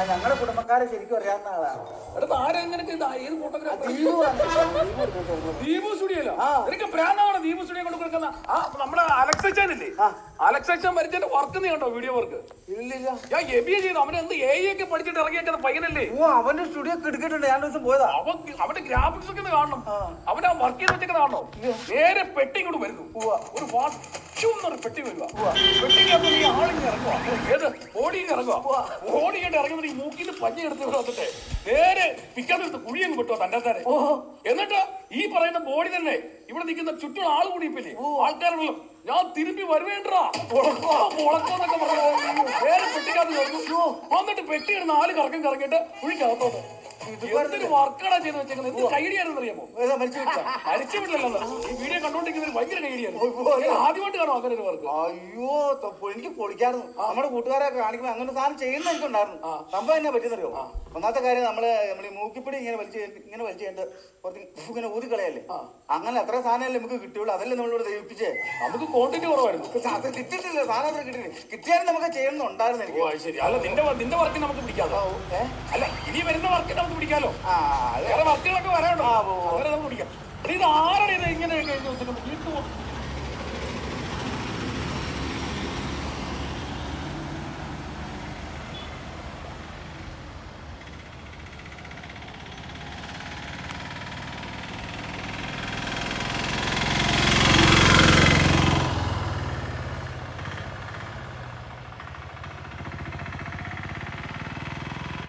അത് ഞങ്ങളുടെ കുടുംബക്കാരെ ശരിക്കും അറിയാവുന്ന ആളാണ് ദീപു സ്റ്റുഡിയോ നിനക്ക് പ്രാണാണ് ദീപു സ്റ്റുഡിയോ കൊണ്ട് കൊടുക്കുന്ന? ആ നമ്മുടെ അലക്സ് അച്ഛൻ ഇല്ലേ അലക്സ് അച്ഛൻ മരിച്ചതിന്റെ വർക്ക് നീ കണ്ടോ വീഡിയോ വർക്ക് ഇല്ലില്ല. ഞാൻ എബിയെ ചെയ്തു. അവൻ എന്ത് എ പഠിച്ചിട്ട് ഇറങ്ങിയേക്കുന്ന പയ്യനല്ലേ? ഓ അവന്റെ സ്റ്റുഡിയോ എടുക്കിട്ടുണ്ട് ഞാൻ ദിവസം പോയതാ. അവൻ അവന്റെ ഗ്രാഫിക്സ് ഒക്കെ കാണണം. അവൻ ആ വർക്ക് ചെയ്ത് വെച്ചേക്കുന്ന കാണണം? നേരെ പെട്ടി ഇങ്ങോട്ട് വരുന്നു. ഒരു വാ പെട്ടി വരുക. പെട്ടിക്കകത്ത് നീ ആളിങ്ങനെ ഇറങ്ങുക ഏത്? ഇറങ്ങുമ്പോൾ ഈ മൂക്കിന്ന് പഞ്ഞി എടുത്ത് ഇവിടെ വന്നിട്ട് നേരെ പിക്കാത്തെടുത്ത് കുഴിയങ്ങ് വിട്ടോ തന്റെ തന്നെ എന്നിട്ട് ഈ പറയുന്ന ബോഡി തന്നെ ഇവിടെ നിൽക്കുന്ന ചുറ്റും ആൾ കൂടിയിപ്പില്ലേ ആൾക്കാരുള്ള ഞാൻ തിരുമ്പി വരുവേണ്ടാ മുളക്കോന്നൊക്കെ പറഞ്ഞു നേരെ പെട്ടിക്കകത്ത് വന്നിട്ട് പെട്ടി ഇടുന്ന ആൾ കറക്കം കറങ്ങിയിട്ട് കുഴിക്കകത്തോട്ട്. എന്തൊരു വർക്കാണ് ചെയ്ത് വെച്ചേക്കുന്നത്? എന്ത് കൈഡിയാണെന്ന് അറിയാമോ മരിച്ചു വിട്ടാ അരിച്ചു വിട്ടില്ലല്ലോ. ഈ വീഡിയോ കണ്ടോണ്ടിരിക്കുന്നവർ ഭയങ്കര കൈഡിയാണ് ആദ്യമായിട്ട് കാണും അങ്ങനെ ഒരു വർക്ക്. അയ്യോ എനിക്ക് പൊളിക്കായിരുന്നു. നമ്മുടെ കൂട്ടുകാരൊക്കെ കാണിക്കുമ്പോൾ അങ്ങനെ സാധനം ചെയ്യുന്ന എനിക്കുണ്ടായിരുന്നു. സംഭവം എന്നെ പറ്റിയെന്നറിയോ? ഒന്നാമത്തെ കാര്യം നമ്മൾ നമ്മൾ ഈ മൂക്കിപ്പിടി ഇങ്ങനെ വലിച്ചു ഇങ്ങനെ വലിച്ചു കഴിഞ്ഞിട്ട് കുറച്ച് ഇങ്ങനെ ഊതിക്കളയല്ലേ അങ്ങനെ അത്ര സാധനമല്ലേ നമുക്ക് കിട്ടുള്ളൂ അതല്ലേ നമ്മളിവിടെ ദയിപ്പിച്ചേ നമുക്ക് ക്വാണ്ടിറ്റി കുറവായിരുന്നു. അത് കിട്ടിയിട്ടില്ല. സാധനം അത്ര കിട്ടിയില്ല കിട്ടിയാലും നമുക്ക് ചെയ്യണമെന്നുണ്ടായിരുന്നു ഓ എനിക്ക് ശരി. അല്ല നിന്റെ നിന്റെ വർക്ക് നമുക്ക് പിടിക്കാലോ. ഏ? അല്ല ഇനി വരുന്ന വർക്ക് നമുക്ക് പിടിക്കാലോ? വേറെ വർക്കുകളൊക്കെ വരാനുണ്ടോ. ഉവ്വ്. അങ്ങനെ നമുക്ക് പിടിക്കാം. ഇത് ആരാണ് ഇത് ഇങ്ങനെ